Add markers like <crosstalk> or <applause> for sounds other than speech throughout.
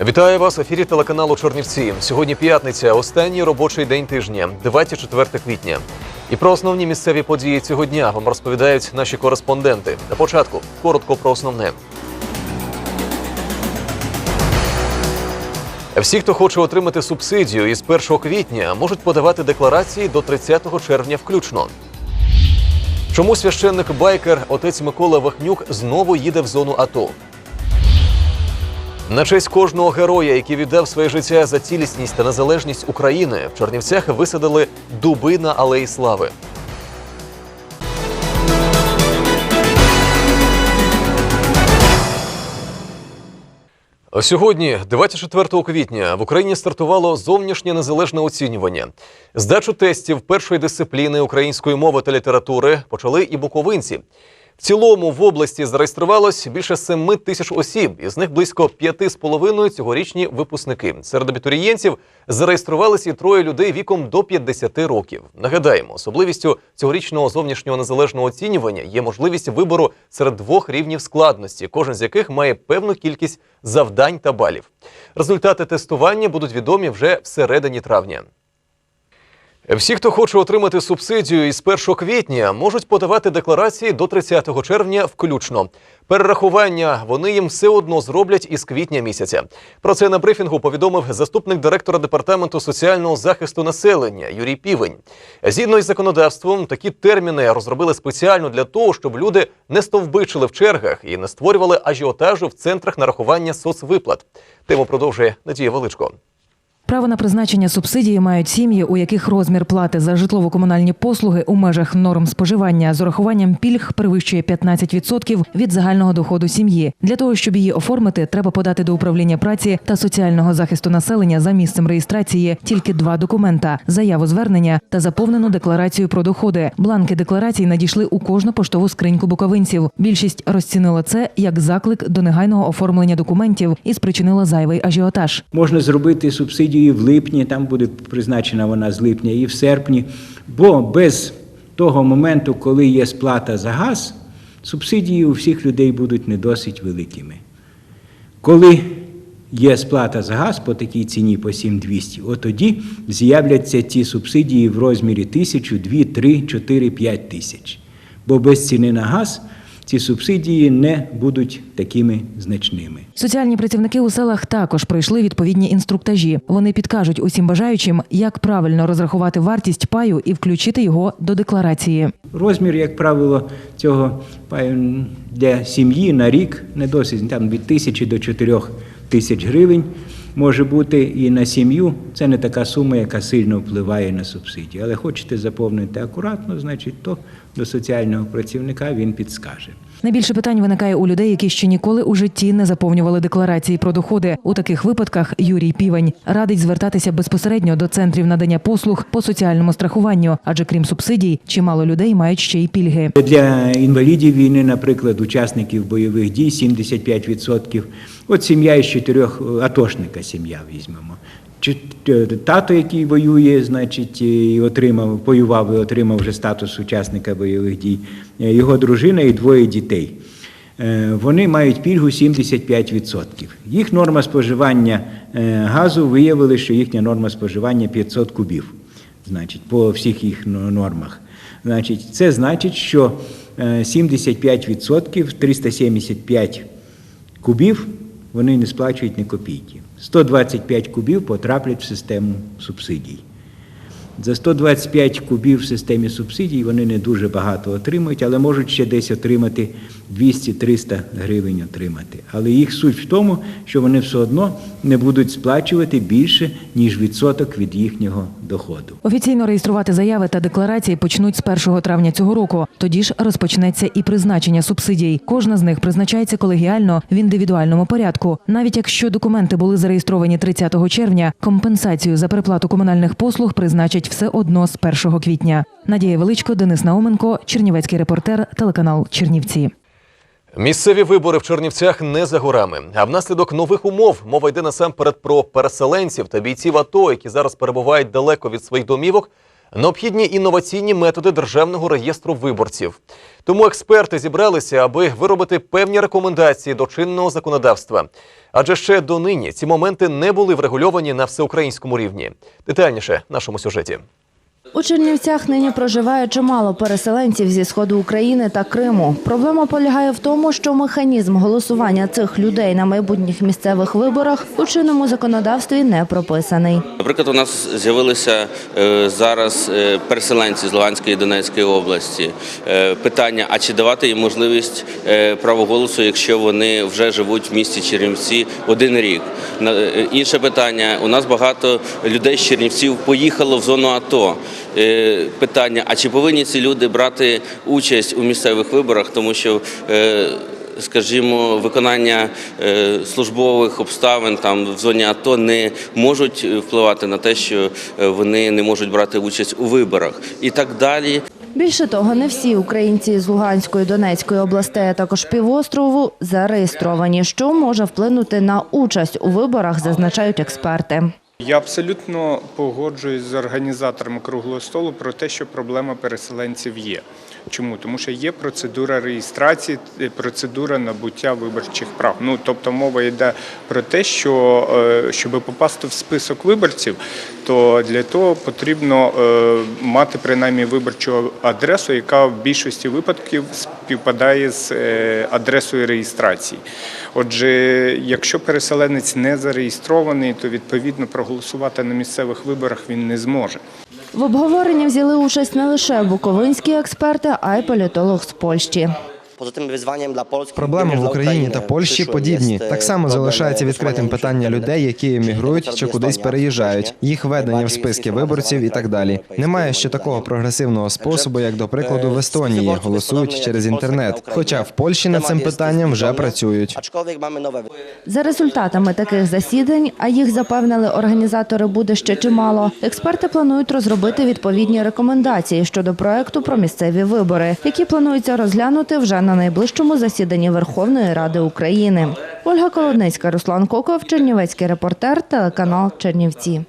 Вітаю вас в ефірі телеканалу Чорнівці. Сьогодні п'ятниця, останній робочий день тижня, 24 квітня. І про основні місцеві події цього дня вам розповідають наші кореспонденти. На початку коротко про основне. Всі, хто хоче отримати субсидію із 1 квітня, можуть подавати декларації до 30 червня включно. Чому священник байкер отець Микола Вахнюк знову їде в зону АТО? На честь кожного героя, який віддав своє життя за цілісність та незалежність України, в Чернівцях висадили дуби на алеї слави. Сьогодні, 24 квітня, в Україні стартувало зовнішнє незалежне оцінювання. Здачу тестів першої дисципліни української мови та літератури почали і буковинці. В цілому в області зареєструвалось більше 7 тисяч осіб, із них близько 5,5 цьогорічні випускники. Серед абітурієнтів зареєструвалися і троє людей віком до 50 років. Нагадаємо, особливістю цьогорічного зовнішнього незалежного оцінювання є можливість вибору серед двох рівнів складності, кожен з яких має певну кількість завдань та балів. Результати тестування будуть відомі вже всередині травня. Всі, хто хоче отримати субсидію із 1 квітня, можуть подавати декларації до 30 червня включно. Перерахування вони їм все одно зроблять із квітня місяця. Про це на брифінгу повідомив заступник директора департаменту соціального захисту населення Юрій Півень. Згідно із законодавством, такі терміни розробили спеціально для того, щоб люди не стовбичили в чергах і не створювали ажіотажу в центрах нарахування соцвиплат. Тему продовжує Надія Величко. Право на призначення субсидії мають сім'ї, у яких розмір плати за житлово-комунальні послуги у межах норм споживання з урахуванням пільг перевищує 15% від загального доходу сім'ї. Для того щоб її оформити, треба подати до управління праці та соціального захисту населення за місцем реєстрації тільки два документа: заяву звернення та заповнену декларацію про доходи. Бланки декларацій надійшли у кожну поштову скриньку буковинців. Більшість розцінила це як заклик до негайного оформлення документів і спричинила зайвий ажіотаж. Можна зробити субсидію і в липні, там буде призначена вона з липня, і в серпні. Бо без того моменту, коли є сплата за газ, субсидії у всіх людей будуть не досить великими. Коли є сплата за газ по такій ціні по 7200, от тоді з'являться ці субсидії в розмірі 1000, 2, 3, 4, 5 тисяч. Бо без ціни на газ ці субсидії не будуть такими значними. Соціальні працівники у селах також пройшли відповідні інструктажі. Вони підкажуть усім бажаючим, як правильно розрахувати вартість паю і включити його до декларації. Розмір, як правило, цього паю для сім'ї на рік не досить там від тисячі до чотирьох тисяч гривень може бути і на сім'ю. Це не така сума, яка сильно впливає на субсидію. Але хочете заповнити акуратно, значить, то до соціального працівника він підскаже. Найбільше питань виникає у людей, які ще ніколи у житті не заповнювали декларації про доходи. У таких випадках Юрій Півень радить звертатися безпосередньо до центрів надання послуг по соціальному страхуванню, адже крім субсидій, чимало людей мають ще й пільги. Для інвалідів війни, наприклад, учасників бойових дій 75%. От сім'я із чотирьох атошника сім'я візьмемо. Чи- е, Тато, який воює, значить, і отримав, воював і отримав вже статус учасника бойових дій, е, його дружина і двоє дітей. Е, Вони мають пільгу 75%. Їх норма споживання е, газу виявили, що їхня норма споживання 500 кубів, значить, по всіх їх нормах. Значить, це значить, що е, 75% 375 кубів вони не сплачують ні копійки. 125 кубів потраплять в систему субсидій. За 125 кубів в системі субсидій вони не дуже багато отримують, але можуть ще десь отримати 200-300 гривень отримати. Але їх суть в тому, що вони все одно не будуть сплачувати більше, ніж відсоток від їхнього доходу. Офіційно реєструвати заяви та декларації почнуть з 1 травня цього року. Тоді ж розпочнеться і призначення субсидій. Кожна з них призначається колегіально в індивідуальному порядку. Навіть якщо документи були зареєстровані 30 червня, компенсацію за переплату комунальних послуг призначать все одно з 1 квітня. Надія Величко, Денис Науменко, Чернівецький репортер, телеканал Чернівці. Місцеві вибори в Чернівцях не за горами. А внаслідок нових умов мова йде насамперед про переселенців та бійців АТО, які зараз перебувають далеко від своїх домівок. Необхідні інноваційні методи державного реєстру виборців. Тому експерти зібралися, аби виробити певні рекомендації до чинного законодавства. Адже ще донині ці моменти не були врегульовані на всеукраїнському рівні. Детальніше в нашому сюжеті. У Чернівцях нині проживає чимало переселенців зі сходу України та Криму. Проблема полягає в тому, що механізм голосування цих людей на майбутніх місцевих виборах у чинному законодавстві не прописаний. Наприклад, у нас з'явилися е, зараз е, переселенці з Луганської і Донецької області. Е, Питання: а чи давати їм можливість права голосу, якщо вони вже живуть в місті Чернівці один рік? Інше питання: у нас багато людей з Чернівців поїхало в зону АТО. Е, Питання: а чи повинні ці люди брати участь у місцевих виборах, тому що е, скажімо, виконання е, службових обставин там в зоні АТО не можуть впливати на те, що вони не можуть брати участь у виборах і так далі. Більше того, не всі українці з Луганської, Донецької областей, а також півострову зареєстровані, що може вплинути на участь у виборах, зазначають експерти. Я абсолютно погоджуюсь з організаторами круглого столу про те, що проблема переселенців є. Чому? Тому що є процедура реєстрації, е, процедура набуття виборчих прав. Ну тобто мова йде про те, що е, щоб попасти в список виборців, то для того потрібно е, мати принаймні виборчу адресу, яка в більшості випадків співпадає з е, адресою реєстрації. Отже, якщо переселенець не зареєстрований, то відповідно проголосувати на місцевих виборах він не зможе. В обговоренні взяли участь не лише буковинські експерти, а й політолог з Польщі. Poza tym wyzwaniem dla Polski Проблеми в Україні та Польщі подібні. Так e, само залишається відкритим питання людей, які емігрують чи кудись переїжджають, їх введення в списки виборців і так далі. Немає ще такого прогресивного способу, як до прикладу в e, Естонії, голосують через jak w Polsce, інтернет. Хоча в Польщі над цим питанням вже працюють. За результатами таких засідань, а їх запевнили організатори буде ще чимало. Експерти планують розробити відповідні рекомендації щодо проекту про місцеві вибори, які планується розглянути вже на найближчому засіданні Верховної Ради України. Ольга Колодницька, Руслан Коков, Чернівецький репортер, телеканал Чернівці.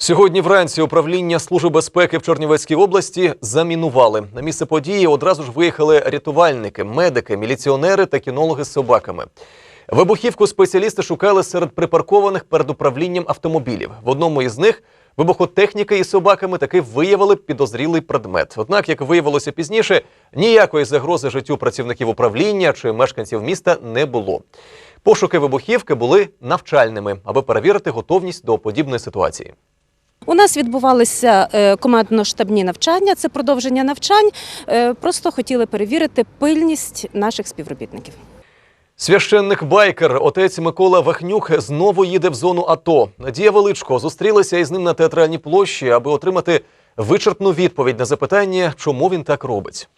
Сьогодні вранці управління Служби безпеки в Чернівецькій області замінували. На місце події одразу ж виїхали рятувальники, медики, міліціонери та кінологи з собаками. Вибухівку спеціалісти шукали серед припаркованих перед управлінням автомобілів. В одному із них вибухотехніки із собаками таки виявили підозрілий предмет. Однак, як виявилося пізніше, ніякої загрози життю працівників управління чи мешканців міста не було. Пошуки вибухівки були навчальними, аби перевірити готовність до подібної ситуації. У нас відбувалися е, командно-штабні навчання, це продовження навчань. Е, Просто хотіли перевірити пильність наших співробітників. Священник байкер отець Микола Вахнюк знову їде в зону АТО. Надія Величко зустрілася із ним на театральній площі, аби отримати вичерпну відповідь на запитання, чому він так робить.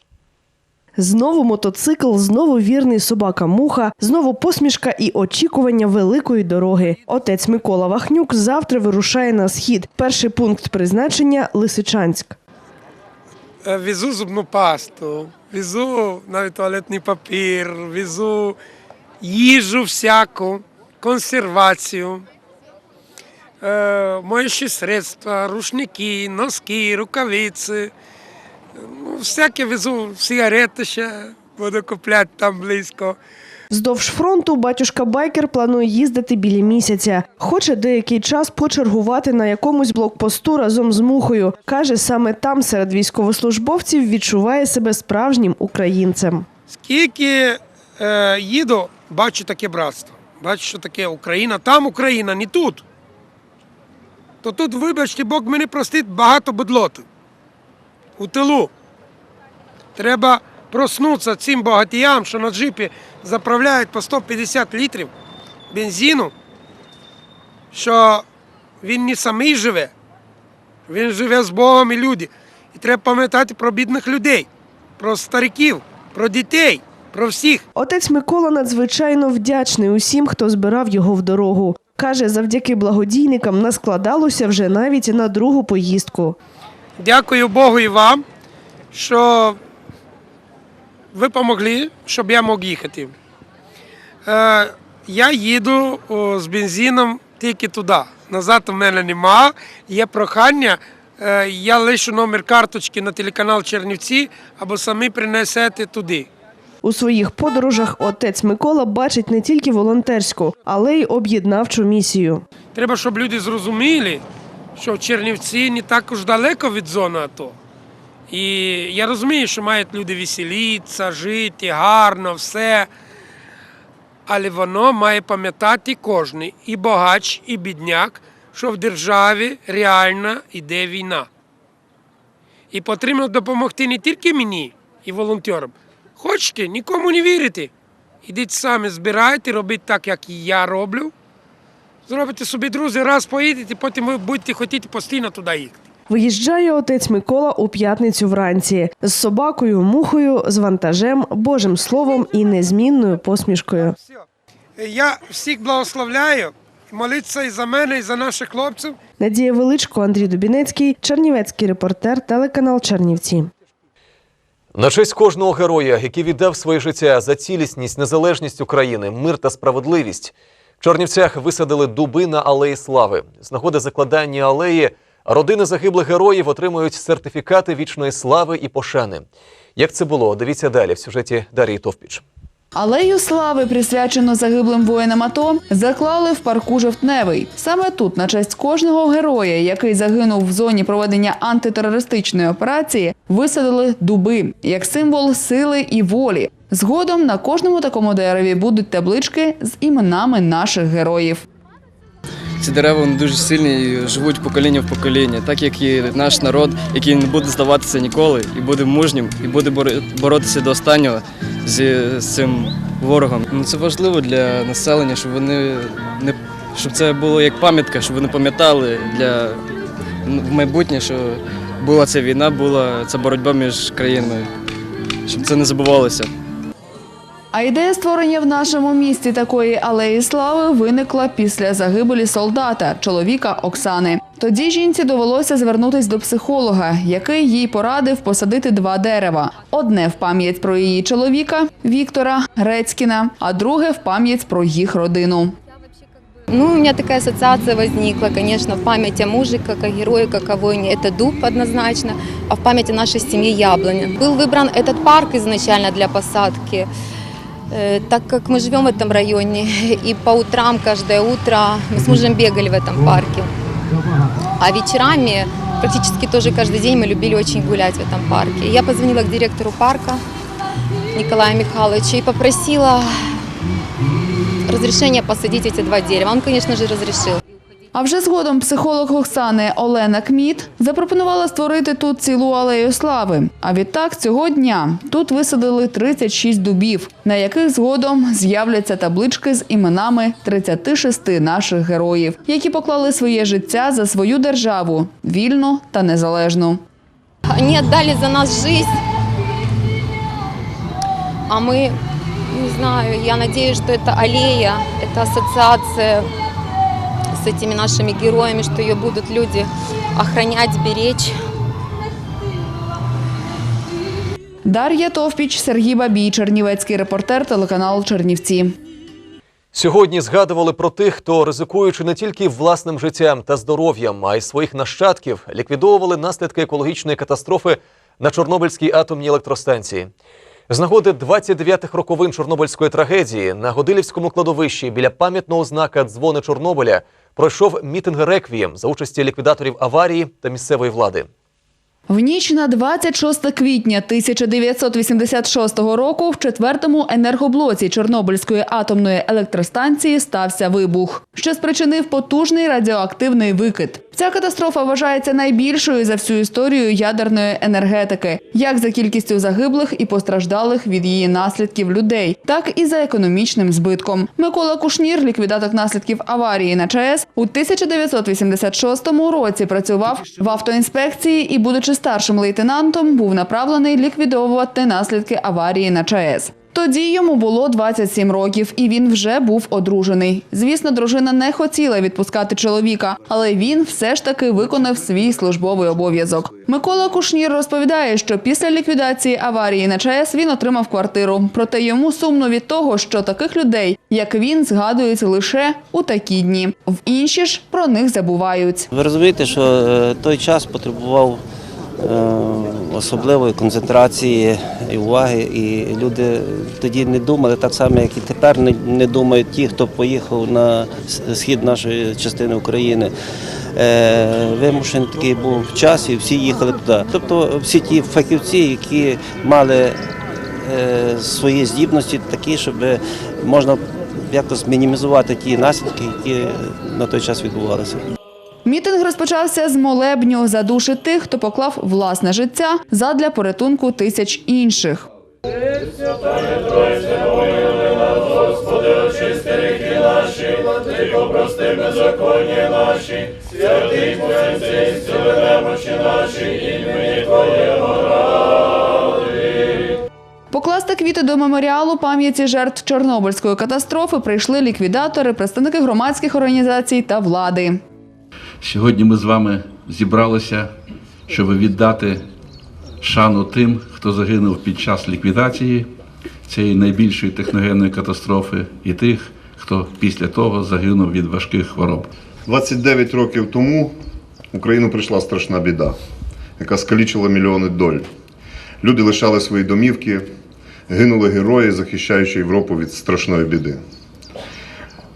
Знову мотоцикл, знову вірний собака муха, знову посмішка і очікування великої дороги. Отець Микола Вахнюк завтра вирушає на схід. Перший пункт призначення Лисичанськ. Е, Везу зубну пасту, везу навіть туалетний папір, везу їжу всяку, консервацію, е, моючі средства, рушники, носки, рукавиці. Ну, всяке везу, сигарети ще буду купляти там близько. Вздовж фронту батюшка Байкер планує їздити біля місяця. Хоче деякий час почергувати на якомусь блокпосту разом з мухою. Каже, саме там серед військовослужбовців відчуває себе справжнім українцем. Скільки е, їду, бачу таке братство. Бачу, що таке Україна. Там Україна, не тут. То тут, вибачте, Бог мене простить багато бедлоту. У тилу. Треба проснутися цим багатіям, що на джипі заправляють по 150 літрів бензину, що він не самий живе, він живе з Богом і люди. І треба пам'ятати про бідних людей, про стариків, про дітей, про всіх. Отець Микола надзвичайно вдячний усім, хто збирав його в дорогу. Каже, завдяки благодійникам наскладалося вже навіть на другу поїздку. Дякую Богу і вам, що ви допомогли, щоб я мог їхати. Е, я їду з бензином тільки туди. Назад у мене нема. Є прохання. е, Я лишу номер карточки на телеканал Чернівці або самі принесете туди. У своїх подорожах отець Микола бачить не тільки волонтерську, але й об'єднавчу місію. Треба, щоб люди зрозуміли, що Чернівці не так уж далеко від зони АТО. І я розумію, що мають люди веселитися, жити гарно, все. Але воно має пам'ятати кожен, і богач, і бідняк, що в державі реально йде війна. І потрібно допомогти не тільки мені і волонтерам. Хочете, нікому не вірите. Ідіть самі, збирайте, робіть так, як я роблю. Зробите собі друзі, раз поїдете, потім ви будете хотіти постійно туди їхати. Виїжджає отець Микола у п'ятницю вранці з собакою, мухою, з вантажем, Божим словом і незмінною посмішкою. Я всіх благословляю. Моліться і за мене, і за наших хлопців. Надія Величко, Андрій Дубінецький, Чернівецький репортер, телеканал Чернівці. На честь кожного героя, який віддав своє життя за цілісність, незалежність України, мир та справедливість, в Чорнівцях висадили дуби на алеї слави. З нагоди закладання алеї родини загиблих героїв отримують сертифікати вічної слави і пошани. Як це було? Дивіться далі в сюжеті Дарії Товпіч. Алею слави, присвячену загиблим воїнам АТО, заклали в парку Жовтневий. Саме тут, на честь кожного героя, який загинув в зоні проведення антитерористичної операції, висадили дуби як символ сили і волі. Згодом на кожному такому дереві будуть таблички з іменами наших героїв. Ці дерева вони дуже сильні і живуть покоління в покоління, так як і наш народ, який не буде здаватися ніколи, і буде мужнім, і буде боротися до останнього з цим ворогом. Ну це важливо для населення, щоб вони не щоб це було як пам'ятка, щоб вони пам'ятали для в майбутнє, що була ця війна, була ця боротьба між країнами, щоб це не забувалося. А ідея створення в нашому місті такої алеї слави виникла після загибелі солдата, чоловіка Оксани. Тоді жінці довелося звернутись до психолога, який їй порадив посадити два дерева: одне в пам'ять про її чоловіка Віктора Грецькіна, а друге в пам'ять про їх родину. Ну, у меня такая ассоциация возникла, конечно, в память о муже, как о герое, как о воине. Это дуб однозначно, а в память о нашей семье яблоня. Был выбран этот парк изначально для посадки, э, так как мы живем в этом районе, <laughs> и по утрам, каждое утро мы с мужем бегали в этом парке. А вечерами, практически тоже каждый день мы любили очень гулять в этом парке. Я позвонила к директору парка Николаю Михайловичу и попросила разрешение посадить эти два дерева. Он, конечно же, разрешил. А вже згодом психолог Оксани Олена Кміт запропонувала створити тут цілу алею слави. А відтак цього дня тут висадили 36 дубів, на яких згодом з'являться таблички з іменами 36 наших героїв, які поклали своє життя за свою державу вільну та незалежну. Они отдали за нас жизнь, а мы, не знаю, я надеюсь, что это аллея, это ассоциация с этими нашими героями, что ее будут люди охранять, беречь. Дар'я Товпіч, Сергій Бабій, Чернівецький репортер, телеканал Чернівці. Сьогодні згадували про тих, хто, ризикуючи не тільки власним життям та здоров'ям, а й своїх нащадків, ліквідовували наслідки екологічної катастрофи на Чорнобильській атомній електростанції. З нагоди 29-х роковин Чорнобильської трагедії на Годилівському кладовищі біля пам'ятного знака Дзвони Чорнобиля пройшов мітинг реквієм за участі ліквідаторів аварії та місцевої влади. В ніч на 26 квітня 1986 року в четвертому енергоблоці Чорнобильської атомної електростанції стався вибух, що спричинив потужний радіоактивний викид. Ця катастрофа вважається найбільшою за всю історію ядерної енергетики, як за кількістю загиблих і постраждалих від її наслідків людей, так і за економічним збитком. Микола Кушнір, ліквідатор наслідків аварії на ЧАЕС, у 1986 році працював в автоінспекції і, будучи старшим лейтенантом, був направлений ліквідовувати наслідки аварії на ЧАЕС. Тоді йому було 27 років, і він вже був одружений. Звісно, дружина не хотіла відпускати чоловіка, але він все ж таки виконав свій службовий обов'язок. Микола Кушнір розповідає, що після ліквідації аварії на ЧАЕС він отримав квартиру. Проте йому сумно від того, що таких людей, як він, згадують лише у такі дні. В інші ж про них забувають. Ви розумієте, що е, той час потребував особливої концентрації і уваги, і люди тоді не думали так само, як і тепер не, не думають ті, хто поїхав на схід нашої частини України. Е, Вимушений такий був час, і всі їхали туди. Тобто всі ті фахівці, які мали е, свої здібності, такі, щоб можна якось мінімізувати ті наслідки, які на той час відбувалися. Мітинг розпочався з молебню за душі тих, хто поклав власне життя задля порятунку тисяч інших. Покласти квіти до меморіалу пам'яті жертв Чорнобильської катастрофи прийшли ліквідатори, представники громадських організацій та влади. Сьогодні ми з вами зібралися, щоб віддати шану тим, хто загинув під час ліквідації цієї найбільшої техногенної катастрофи, і тих, хто після того загинув від важких хвороб. 29 років тому в Україну прийшла страшна біда, яка скалічила мільйони доль. Люди лишали свої домівки, гинули герої, захищаючи Європу від страшної біди.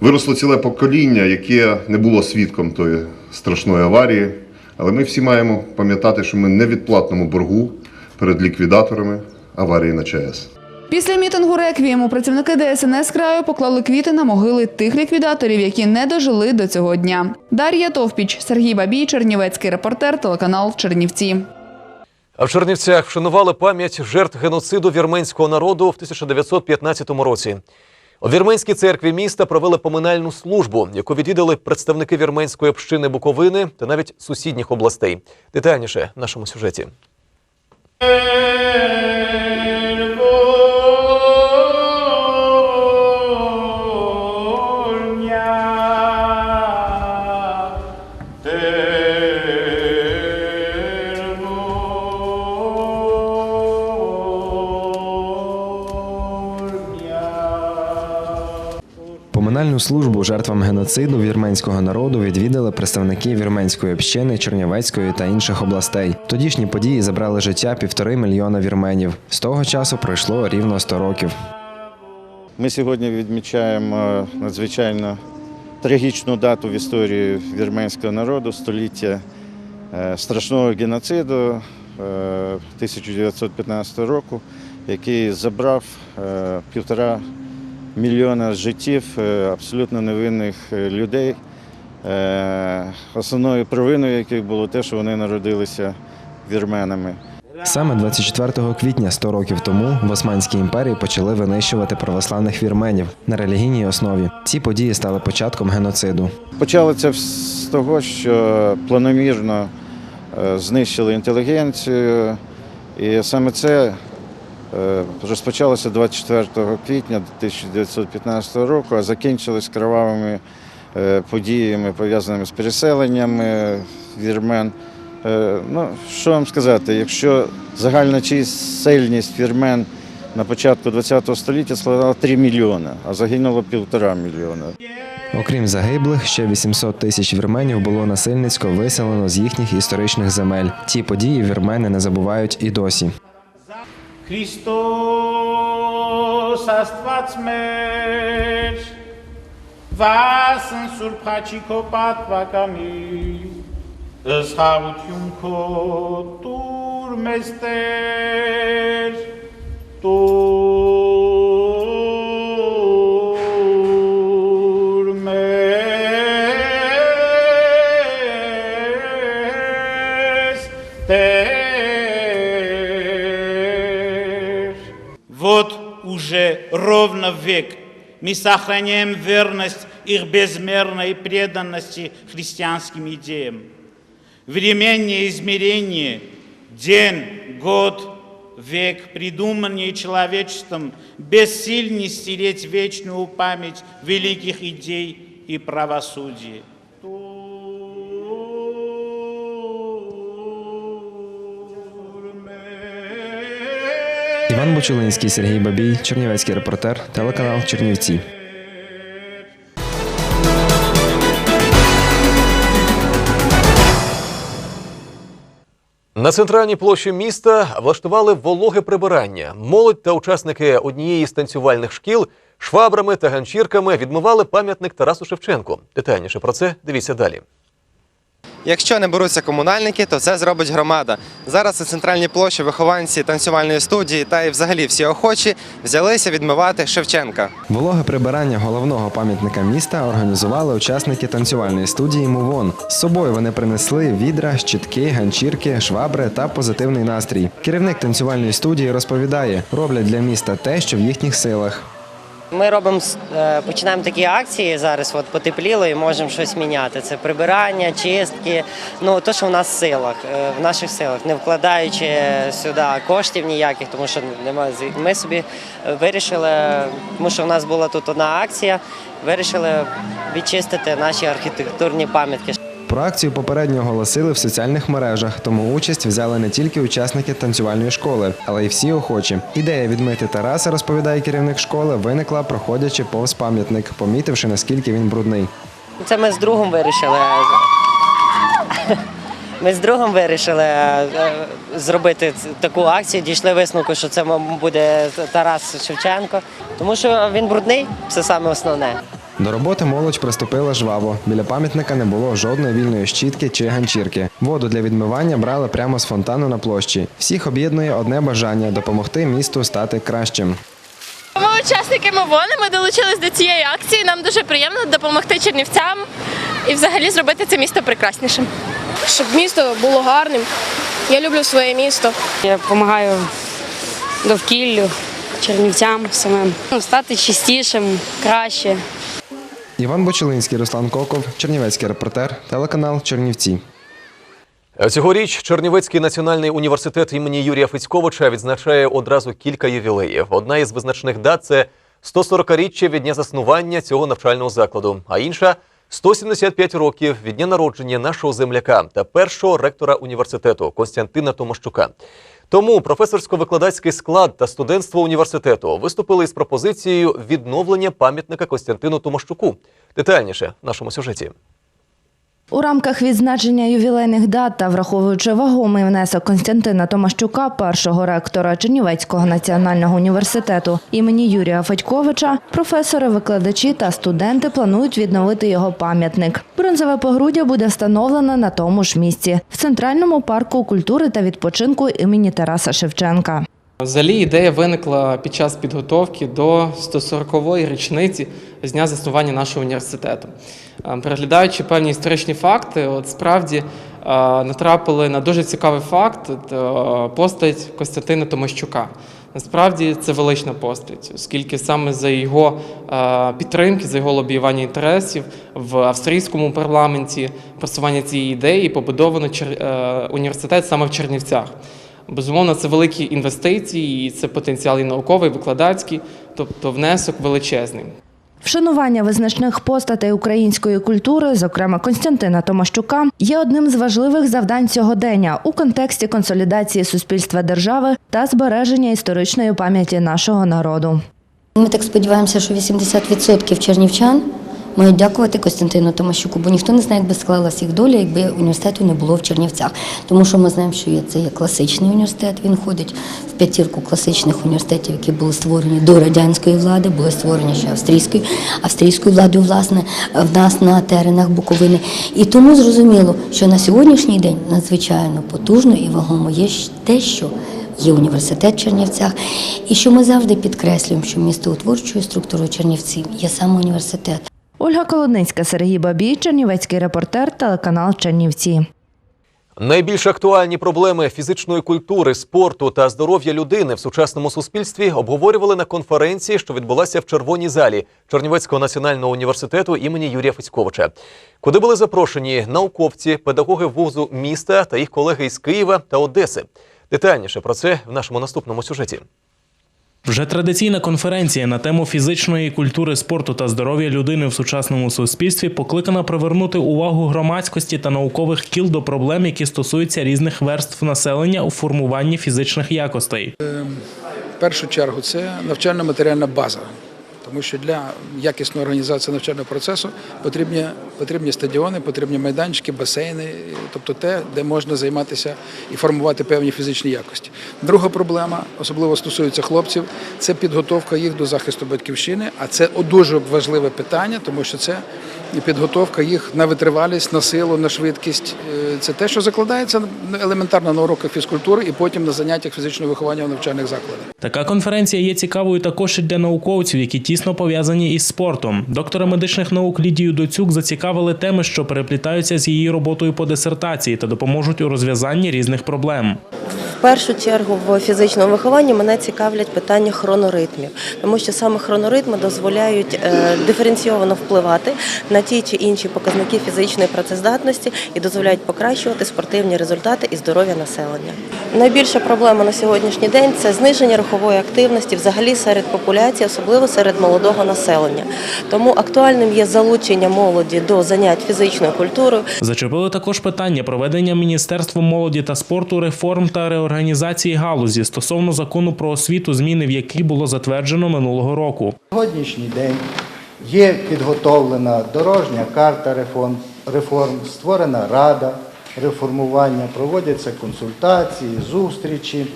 Виросло ціле покоління, яке не було свідком тої страшної аварії, але ми всі маємо пам'ятати, що ми не в відплатному боргу перед ліквідаторами аварії на ЧАЕС. Після мітингу реквієму працівники ДСНС краю поклали квіти на могили тих ліквідаторів, які не дожили до цього дня. Дар'я Товпіч, Сергій Бабій, Чернівецький репортер, телеканал Чернівці. А в Чернівцях вшанували пам'ять жертв геноциду вірменського народу в 1915 році. У вірменській церкві міста провели поминальну службу, яку відвідали представники вірменської общини Буковини та навіть сусідніх областей. Детальніше в нашому сюжеті. Поминальну службу жертвам геноциду вірменського народу відвідали представники вірменської общини, Чернівецької та інших областей. Тодішні події забрали життя півтори мільйона вірменів. З того часу пройшло рівно 100 років. Ми сьогодні відмічаємо надзвичайно трагічну дату в історії вірменського народу століття е, страшного геноциду е, 1915 року, який забрав е, півтора мільйона життів е, абсолютно невинних е, людей. Е, Основною провиною яких було те, що вони народилися вірменами. Саме 24 квітня 100 років тому в Османській імперії почали винищувати православних вірменів на релігійній основі. Ці події стали початком геноциду. Почали це з того, що планомірно знищили інтелігенцію, і саме це розпочалося 24 квітня 1915 року, а закінчилось кровавими е, подіями, пов'язаними з переселеннями вірмен. Е, Ну, що вам сказати, якщо загальна чисельність вірмен на початку ХХ століття складала 3 мільйони, а загинуло півтора мільйона. Окрім загиблих, ще 800 тисяч вірменів було насильницько виселено з їхніх історичних земель. Ці події вірмени не забувають і досі. Քրիստոս Աստված մեր վասն Սուրբ Խաչիկո պատվակամի ըսխաղություն քո տուր մեզ Տեր տուր ровно век мы сохраняем верность их безмерной преданности христианским идеям. Временное измерение, день, год, век, придуманный человечеством, бессильный стереть вечную память великих идей и правосудия. Іван Бучулинський, Сергій Бабій, Чернівецький репортер, телеканал Чернівці. На центральній площі міста влаштували вологе прибирання. Молодь та учасники однієї з танцювальних шкіл швабрами та ганчірками відмивали пам'ятник Тарасу Шевченку. Детальніше про це дивіться далі. Якщо не беруться комунальники, то це зробить громада. Зараз на центральній площі вихованці танцювальної студії та і взагалі всі охочі взялися відмивати Шевченка. Вологе прибирання головного пам'ятника міста організували учасники танцювальної студії Мувон. З собою вони принесли відра, щітки, ганчірки, швабри та позитивний настрій. Керівник танцювальної студії розповідає, роблять для міста те, що в їхніх силах. Ми робимо е, починаємо такі акції зараз. От потепліло і можемо щось міняти. Це прибирання, чистки. Ну то, що в нас силах, е, в наших силах, не вкладаючи сюди коштів ніяких, тому що немає. Ми собі вирішили, тому що в нас була тут одна акція. Вирішили відчистити наші архітектурні пам'ятки. Про акцію попередньо оголосили в соціальних мережах, тому участь взяли не тільки учасники танцювальної школи, але й всі охочі. Ідея відмити Тараса, розповідає керівник школи, виникла, проходячи повз пам'ятник, помітивши наскільки він брудний. Це ми з другом вирішили. Ми з другом вирішили е, зробити таку акцію. Дійшли висновку, що це буде Тарас Шевченко, тому що він брудний, це саме основне. До роботи молодь приступила жваво. Біля пам'ятника не було жодної вільної щітки чи ганчірки. Воду для відмивання брали прямо з фонтану на площі. Всіх об'єднує одне бажання допомогти місту стати кращим. Ми учасники Мовони, ми долучились до цієї акції. Нам дуже приємно допомогти чернівцям і взагалі зробити це місто прекраснішим. щоб місто було гарним. Я люблю своє місто. Я допомагаю довкіллю, чернівцям самим. Ну, Стати чистішим, краще. Іван Бочелинський, Руслан Коков, Чернівецький репортер, телеканал Чернівці. Цьогоріч Чернівецький національний університет імені Юрія Фицьковича відзначає одразу кілька ювілеїв. Одна із визначних дат це 140-річчя від дня заснування цього навчального закладу, а інша 175 років від дня народження нашого земляка та першого ректора університету Костянтина Томощука. Тому професорсько-викладацький склад та студентство університету виступили із пропозицією відновлення пам'ятника Костянтину Томощуку. Детальніше в нашому сюжеті. У рамках відзначення ювілейних дат та враховуючи вагомий внесок Константина Томащука, першого ректора Чернівецького національного університету імені Юрія Федьковича, професори, викладачі та студенти планують відновити його пам'ятник. Бронзове погруддя буде встановлено на тому ж місці в центральному парку культури та відпочинку імені Тараса Шевченка. Взагалі ідея виникла під час підготовки до 140-ї річниці з дня заснування нашого університету. Е, Переглядаючи певні історичні факти, от справді е, натрапили на дуже цікавий факт е, постать Костянтина Томощука. Насправді це велична постать, оскільки саме за його підтримки, за його лобіювання інтересів в австрійському парламенті просування цієї ідеї побудовано університет саме в Чернівцях. Безумовно, це великі інвестиції, і це потенціал і науковий, і викладацький, тобто внесок величезний. Вшанування визначних постатей української культури, зокрема Константина Томащука, є одним з важливих завдань сьогодення у контексті консолідації суспільства держави та збереження історичної пам'яті нашого народу. Ми так сподіваємося, що 80% чернівчан мають дякувати Костянтину Томащуку, бо ніхто не знає, як би склалася їх доля, якби університету не було в Чернівцях. Тому що ми знаємо, що є це є класичний університет. Він входить в п'ятірку класичних університетів, які були створені до радянської влади, були створені ще австрійською австрійською владою, власне, в нас на теренах Буковини. І тому зрозуміло, що на сьогоднішній день надзвичайно потужно і вагомо є те, що є університет в Чернівцях, і що ми завжди підкреслюємо, що містоутворчою структурою Чернівців є саме університет. Ольга Колодницька, Сергій Бабій, Чернівецький репортер, телеканал Чернівці. Найбільш актуальні проблеми фізичної культури, спорту та здоров'я людини в сучасному суспільстві обговорювали на конференції, що відбулася в Червоній залі Чернівецького національного університету імені Юрія Федьковича, куди були запрошені науковці, педагоги вузу міста та їх колеги із Києва та Одеси. Детальніше про це в нашому наступному сюжеті. Вже традиційна конференція на тему фізичної культури, спорту та здоров'я людини в сучасному суспільстві покликана привернути увагу громадськості та наукових кіл до проблем, які стосуються різних верств населення у формуванні фізичних якостей. В першу чергу це навчально-матеріальна база, тому що для якісної організації навчального процесу потрібні, потрібні стадіони, потрібні майданчики, басейни, тобто те, де можна займатися і формувати певні фізичні якості. Друга проблема, особливо стосується хлопців, це підготовка їх до захисту батьківщини, а це дуже важливе питання, тому що це підготовка їх на витривалість, на силу, на швидкість. Е, Це те, що закладається елементарно на уроках фізкультури і потім на заняттях фізичного виховання в навчальних закладах. Така конференція є цікавою також і для науковців, які тісно пов'язані із спортом. Доктора медичних наук Лідію Доцюк зацікавили теми, що переплітаються з її роботою по дисертації та допоможуть у розв'язанні різних проблем. В першу чергу в фізичному вихованні мене цікавлять питання хроноритмів, тому що саме хроноритми дозволяють е, диференційовано впливати на ті чи інші показники фізичної працездатності і дозволяють покращувати спортивні результати і здоров'я населення. Найбільша проблема на сьогоднішній день це зниження рухової активності взагалі серед популяції, особливо серед молодого населення. Тому актуальним є залучення молоді до занять фізичною культурою. Зачепили також питання проведення Міністерством молоді та спорту реформ та реорганізації галузі стосовно закону про освіту, зміни в який було затверджено минулого року. сьогоднішній день є підготовлена дорожня карта реформ, реформ, створена рада реформування, проводяться консультації, зустрічі.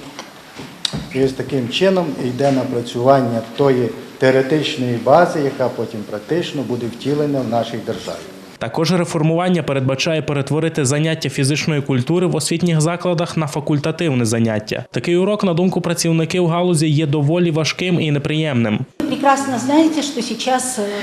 І ось таким чином йде напрацювання тої теоретичної бази, яка потім практично буде втілена в нашій державі. Також реформування передбачає перетворити заняття фізичної культури в освітніх закладах на факультативне заняття. Такий урок, на думку працівників галузі, є доволі важким і неприємним. прекрасно знаете, что сейчас э,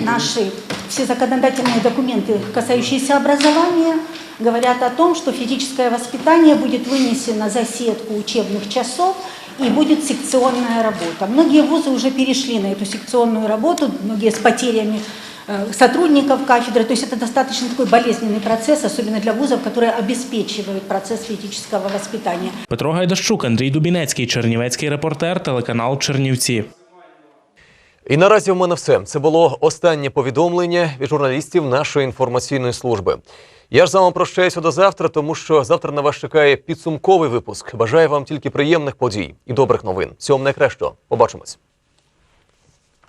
наши все законодательные документы, касающиеся образования, говорят о том, что физическое воспитание будет вынесено за сетку учебных часов и будет секционная работа. Многие вузы уже перешли на эту секционную работу, многие с потерями э, сотрудников кафедры. То есть это достаточно такой болезненный процесс, особенно для вузов, которые обеспечивают процесс физического воспитания. Петро Гайдащук, Андрій Дубінецький, Чернівецький репортер, телеканал Чернівці. І наразі в мене все. Це було останнє повідомлення від журналістів нашої інформаційної служби. Я ж з вами прощаюся до завтра, тому що завтра на вас чекає підсумковий випуск. Бажаю вам тільки приємних подій і добрих новин. Всього найкращого. Побачимось.